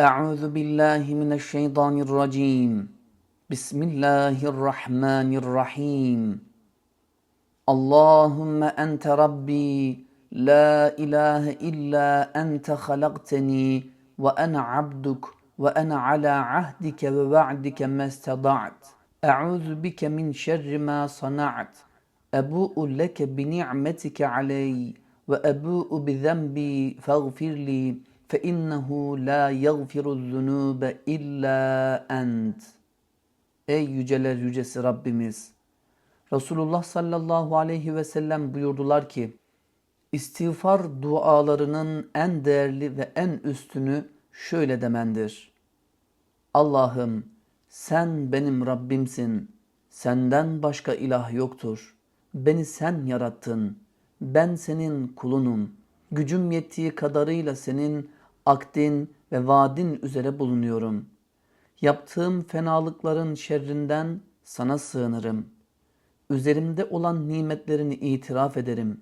أعوذ بالله من الشيطان الرجيم. بسم الله الرحمن الرحيم. اللهم أنت ربي لا إله إلا أنت خلقتني وأنا عبدك وأنا على عهدك ووعدك ما استطعت. أعوذ بك من شر ما صنعت. أبوء لك بنعمتك علي وأبوء بذنبي فاغفر لي. فإنه لا يغفر الذنوب إلا أنت Ey yüceler yücesi Rabbimiz! Resulullah sallallahu aleyhi ve sellem buyurdular ki, İstiğfar dualarının en değerli ve en üstünü şöyle demendir. Allah'ım sen benim Rabbimsin. Senden başka ilah yoktur. Beni sen yarattın. Ben senin kulunum. Gücüm yettiği kadarıyla senin akdin ve vaadin üzere bulunuyorum. Yaptığım fenalıkların şerrinden sana sığınırım. Üzerimde olan nimetlerini itiraf ederim.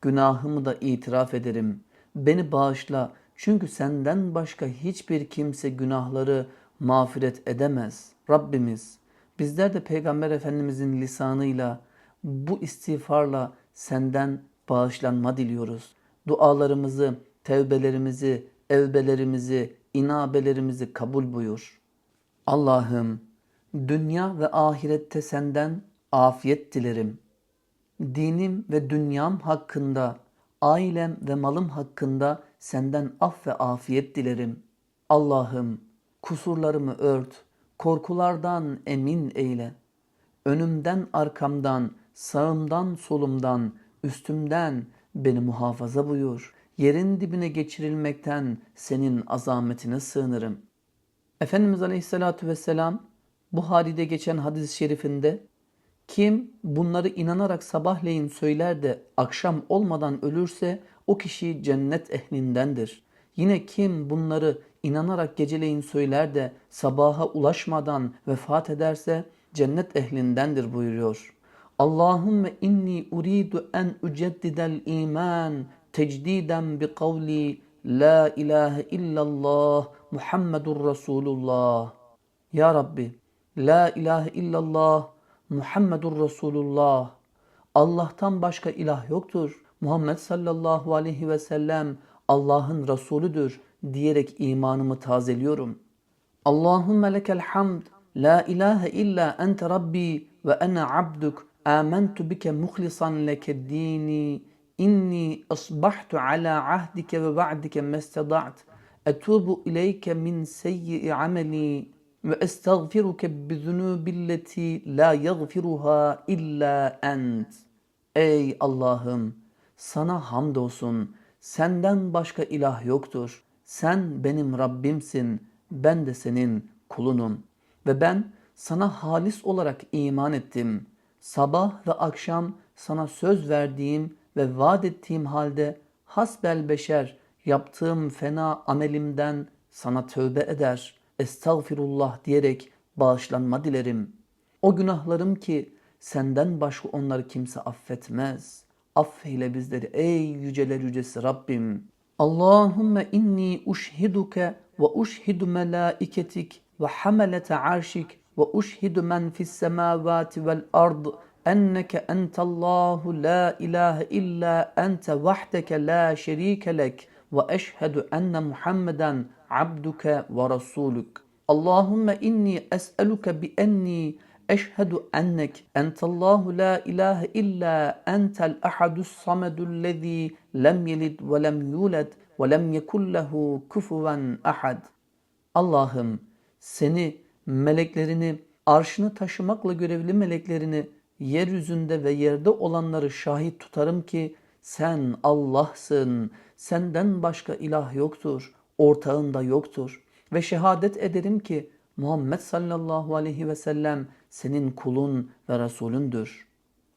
Günahımı da itiraf ederim. Beni bağışla çünkü senden başka hiçbir kimse günahları mağfiret edemez. Rabbimiz bizler de Peygamber Efendimizin lisanıyla bu istiğfarla senden bağışlanma diliyoruz. Dualarımızı, tevbelerimizi, evbelerimizi, inabelerimizi kabul buyur. Allah'ım dünya ve ahirette senden afiyet dilerim. Dinim ve dünyam hakkında, ailem ve malım hakkında senden af ve afiyet dilerim. Allah'ım kusurlarımı ört, korkulardan emin eyle. Önümden arkamdan, sağımdan solumdan, üstümden beni muhafaza buyur. Yerin dibine geçirilmekten senin azametine sığınırım. Efendimiz Aleyhisselatü Vesselam Buhari'de geçen hadis-i şerifinde kim bunları inanarak sabahleyin söyler de akşam olmadan ölürse o kişi cennet ehlindendir. Yine kim bunları inanarak geceleyin söyler de sabaha ulaşmadan vefat ederse cennet ehlindendir buyuruyor. Allahümme inni uridu en uceddidel iman tecdiden bi kavli la ilahe illallah Muhammedur Resulullah. Ya Rabbi la ilahe illallah Muhammedur Resulullah. Allah'tan başka ilah yoktur. Muhammed sallallahu aleyhi ve sellem Allah'ın Resulüdür diyerek imanımı tazeliyorum. Allahümme lekel hamd. La ilahe illa ente rabbi ve ene abduk. Amentu bike muhlisan leke dini. İnni asbahtu ala ahdike ve ba'dike mestada't. Etubu ileyke min seyyi ameli ve estağfiruke bi zunubilleti la yaghfiruha illa ent. Ey Allah'ım sana hamdolsun. Senden başka ilah yoktur. Sen benim Rabbimsin. Ben de senin kulunum. Ve ben sana halis olarak iman ettim. Sabah ve akşam sana söz verdiğim ve vaat ettiğim halde hasbel beşer yaptığım fena amelimden sana tövbe eder, estağfirullah diyerek bağışlanma dilerim. O günahlarım ki senden başka onları kimse affetmez. Affeyle bizleri ey yüceler yücesi Rabbim. Allahümme inni uşhiduke ve uşhidu melaiketik ve hamelete arşik ve uşhidu men fis semavati vel ard enneke entallahu la ilahe illa ente vahdeke la şerike lek ve eşhedü enne Muhammeden abduke ve rasuluk. Allahümme inni es'eluke bi enni eşhedü ennek entallahu la ilahe illa entel ahadus samedullezî lem yelid ve lem yulad ve lem yekun lehu kufuven ahad. Allah'ım seni, meleklerini, arşını taşımakla görevli meleklerini, yeryüzünde ve yerde olanları şahit tutarım ki sen Allah'sın, senden başka ilah yoktur, ortağın da yoktur. Ve şehadet ederim ki Muhammed sallallahu aleyhi ve sellem senin kulun ve Resulündür.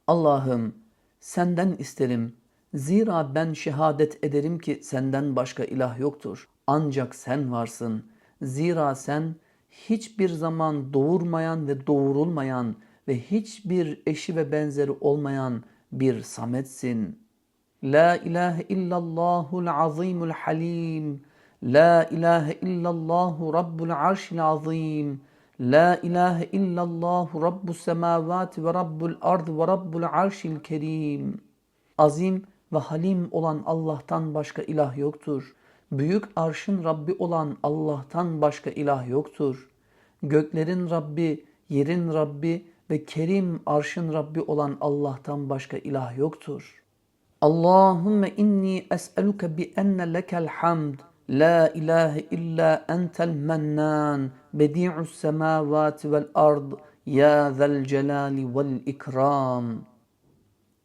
Allah'ım senden isterim. Zira ben şehadet ederim ki senden başka ilah yoktur. Ancak sen varsın. Zira sen hiçbir zaman doğurmayan ve doğurulmayan ve hiçbir eşi ve benzeri olmayan bir sametsin. La ilahe illallahul azimul halim. La ilahe illallahu rabbul arşil azim. La ilahe illallahu rabbus semavati ve rabbul ard ve rabbul arşil kerim. Azim ve halim olan Allah'tan başka ilah yoktur. Büyük arşın Rabbi olan Allah'tan başka ilah yoktur. Göklerin Rabbi, yerin Rabbi ve kerim arşın Rabbi olan Allah'tan başka ilah yoktur. Allahümme inni es'eluke bi enne lekel hamd. La ilahe illa entel mennan. Bedi'us semavati vel ard. Ya zel celali vel ikram.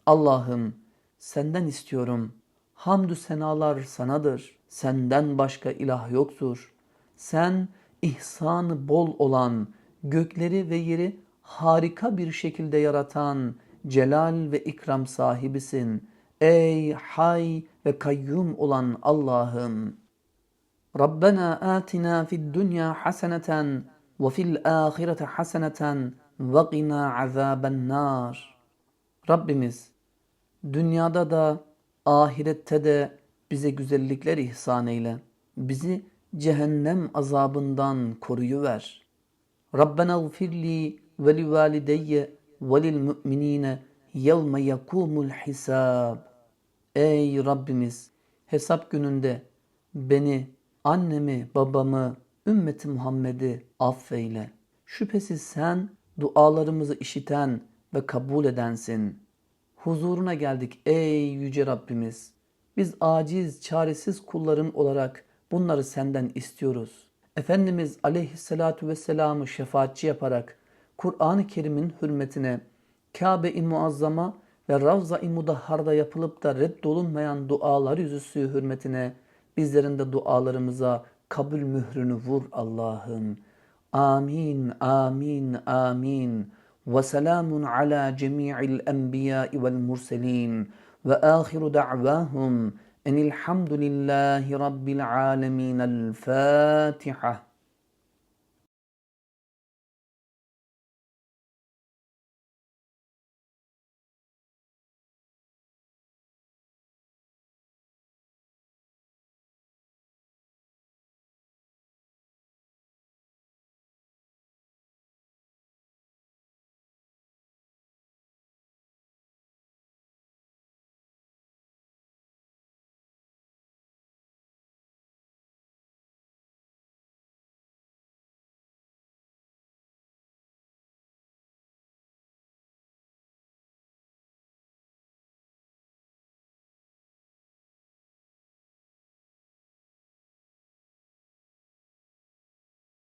Allah'ım senden istiyorum. Hamdü senalar sanadır. Senden başka ilah yoktur. Sen ihsanı bol olan, gökleri ve yeri harika bir şekilde yaratan celal ve ikram sahibisin. Ey hay ve kayyum olan Allah'ım. Rabbena atina fid dunya haseneten ve fil ahirete haseneten ve qina azaben nar. Rabbimiz dünyada da ahirette de bize güzellikler ihsan eyle. Bizi cehennem azabından koruyuver. Rabbena gfirli ve li valideyye ve lil müminine yevme yekumul hisab. Ey Rabbimiz hesap gününde beni, annemi, babamı, ümmeti Muhammed'i affeyle. Şüphesiz sen dualarımızı işiten ve kabul edensin. Huzuruna geldik ey yüce Rabbimiz. Biz aciz, çaresiz kulların olarak bunları senden istiyoruz. Efendimiz aleyhissalatu vesselam'ı şefaatçi yaparak Kur'an-ı Kerim'in hürmetine Kabe-i Muazzama ve Ravza-i Mudahhar'da yapılıp da reddolunmayan dualar yüzüsü hürmetine bizlerin de dualarımıza kabul mührünü vur Allah'ım. Amin, amin, amin. Ve selamun ala cemi'il enbiya'i vel murselin. وآخر دعواهم أن الحمد لله رب العالمين الفاتحة.